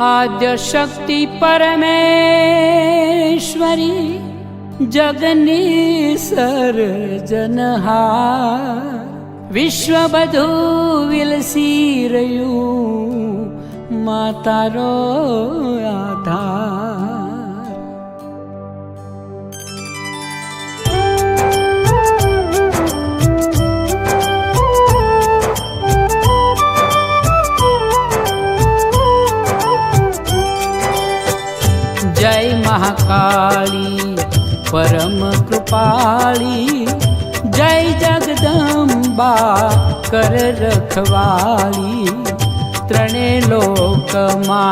आद्यशक्ति परमेश्वरी जगनी सर जनहा विश्व मातारो आधार। जय महाकाली परम कृपाली। जय जगदम्बा कर रखवाली। त्रणे लोकमा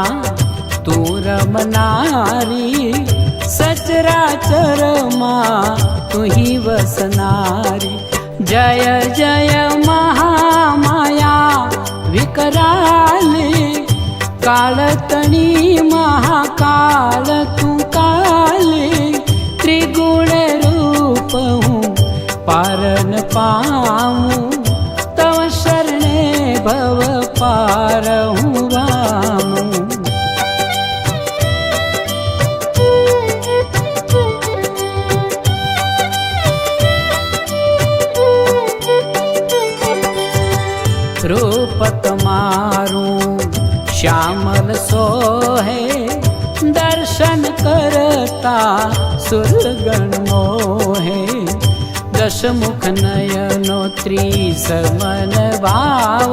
तू रमनारी। लोकमार सचरा चरमाुही वसनारी। जय जय महामाया वी कालतणी मा पा तव शरणे भव ध्रुपक मारु श्यामल सोहे दर्शन करता सुरगण मोह। દશમુખ નયનો ત્રિસમન ભાવ